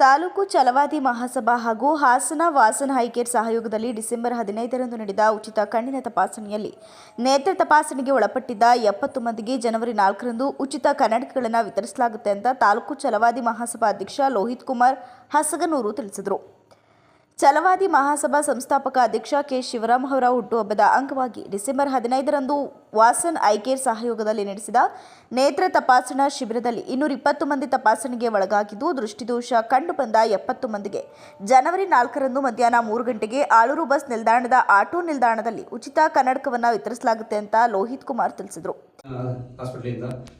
ತಾಲೂಕು ಚಲವಾದಿ ಮಹಾಸಭಾ ಹಾಗೂ ಹಾಸನ ವಾಸನ ಹೈಕೇರ್ ಸಹಯೋಗದಲ್ಲಿ ಡಿಸೆಂಬರ್ ಹದಿನೈದರಂದು ನಡೆದ ಉಚಿತ ಕಣ್ಣಿನ ತಪಾಸಣೆಯಲ್ಲಿ ನೇತ್ರ ತಪಾಸಣೆಗೆ ಒಳಪಟ್ಟಿದ್ದ ಎಪ್ಪತ್ತು ಮಂದಿಗೆ ಜನವರಿ ನಾಲ್ಕರಂದು ಉಚಿತ ಕನ್ನಡಕಗಳನ್ನು ವಿತರಿಸಲಾಗುತ್ತೆ ಅಂತ ತಾಲೂಕು ಚಲವಾದಿ ಮಹಾಸಭಾ ಅಧ್ಯಕ್ಷ ಲೋಹಿತ್ ಕುಮಾರ್ ಹಸಗನೂರು ತಿಳಿಸಿದರು. ಛಲವಾದಿ ಮಹಾಸಭಾ ಸಂಸ್ಥಾಪಕ ಅಧ್ಯಕ್ಷ ಕೆ. ಶಿವರಾಮ್ ಅವರ ಹುಟ್ಟುಹಬ್ಬದ ಅಂಗವಾಗಿ ಡಿಸೆಂಬರ್ ಹದಿನೈದರಂದು ವಾಸನ್ ಐಕೇರ್ ಸಹಯೋಗದಲ್ಲಿ ನಡೆಸಿದ ನೇತ್ರ ತಪಾಸಣಾ ಶಿಬಿರದಲ್ಲಿ ಇನ್ನೂರ ಇಪ್ಪತ್ತು ಮಂದಿ ತಪಾಸಣೆಗೆ ಒಳಗಾಗಿದ್ದು, ದೃಷ್ಟಿದೋಷ ಕಂಡುಬಂದ ಎಪ್ಪತ್ತು ಮಂದಿಗೆ ಜನವರಿ ನಾಲ್ಕರಂದು ಮಧ್ಯಾಹ್ನ ಮೂರು ಗಂಟೆಗೆ ಆಳೂರು ಬಸ್ ನಿಲ್ದಾಣದ ಆಟೋ ನಿಲ್ದಾಣದಲ್ಲಿ ಉಚಿತ ಕನ್ನಡಕವನ್ನು ವಿತರಿಸಲಾಗುತ್ತೆ ಅಂತ ಲೋಹಿತ್ ಕುಮಾರ್ ತಿಳಿಸಿದರು.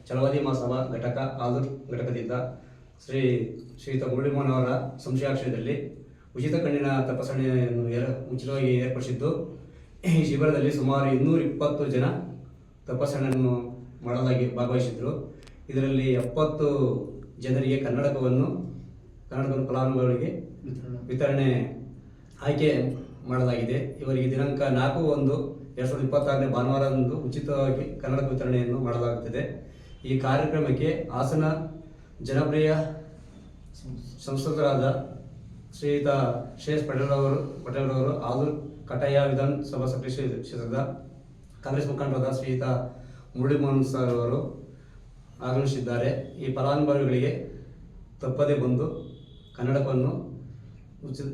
ಚಲವಾದಿ ಶ್ರೀ ಅವರ ಸಂಶಯಾಕ್ಷರದಲ್ಲಿ ಉಚಿತ ಕಣ್ಣಿನ ತಪಾಸಣೆಯನ್ನು ಏರ್, ಉಚಿತವಾಗಿ ಏರ್ಪಡಿಸಿದ್ದು, ಈ ಶಿಬಿರದಲ್ಲಿ ಸುಮಾರು ಇನ್ನೂರ ಇಪ್ಪತ್ತು ಜನ ತಪಾಸಣೆಯನ್ನು ಮಾಡಲಾಗಿ ಭಾಗವಹಿಸಿದ್ರು. ಇದರಲ್ಲಿ ಎಪ್ಪತ್ತು ಜನರಿಗೆ ಕನ್ನಡಕವನ್ನು ಕನ್ನಡಕ ಫಲಾನುಭವಿಗಳಿಗೆ ವಿತರಣೆ ಆಯ್ಕೆ ಮಾಡಲಾಗಿದೆ. ಇವರಿಗೆ ದಿನಾಂಕ ನಾಲ್ಕು ಒಂದು ಎರಡು ಸಾವಿರದ ಇಪ್ಪತ್ತಾರನೇ ಭಾನುವಾರದಂದು ಉಚಿತವಾಗಿ ಕನ್ನಡಕ ವಿತರಣೆಯನ್ನು ಮಾಡಲಾಗುತ್ತದೆ. ಈ ಕಾರ್ಯಕ್ರಮಕ್ಕೆ ಹಾಸನ ಜನಪ್ರಿಯ ಸಂಸದರಾದ ಶ್ರೀಯುತ ಶ್ರೇಯಸ್ ಪಟೇಲ್ ಅವರು ಪಟೇಲ್ ಅವರು ಆಲೂರು ಕಟಾಯ ವಿಧಾನಸಭಾ ಸಭೆ ಕ್ಷೇತ್ರದ ಕಾಂಗ್ರೆಸ್ ಮುಖಂಡರಾದ ಶ್ರೀಯುತ ಮುರಳೀಮೋಹನ್ ಸರ್ ಅವರು ಆಗಮಿಸಿದ್ದಾರೆ. ಈ ಫಲಾನುಭವಿಗಳಿಗೆ ತಪ್ಪದೇ ಬಂದು ಕನ್ನಡವನ್ನು ಉಚಿತ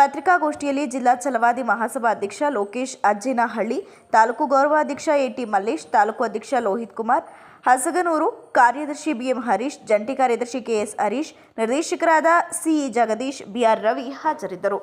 ಪತ್ರಿಕಾಗೋಷ್ಠಿಯಲ್ಲಿ ಜಿಲ್ಲಾ ಚಲವಾದಿ ಮಹಾಸಭಾ ಅಧ್ಯಕ್ಷ ಲೋಕೇಶ್ ಅಜ್ಜಿನಹಳ್ಳಿ, ತಾಲೂಕು ಗೌರವಾಧ್ಯಕ್ಷ ಎಟಿ ಮಲ್ಲೇಶ್, ತಾಲೂಕು ಅಧ್ಯಕ್ಷ ಲೋಹಿತ್ ಕುಮಾರ್, ಹಸಗನೂರು ಕಾರ್ಯದರ್ಶಿ ಬಿಎಂ ಹರೀಶ್, ಜಂಟಿ ಕಾರ್ಯದರ್ಶಿ ಕೆಎಸ್ ಹರೀಶ್, ನಿರ್ದೇಶಕರಾದ ಸಿಇ ಜಗದೀಶ್ ಬಿಆರ್ ರವಿ ಹಾಜರಿದ್ದರು.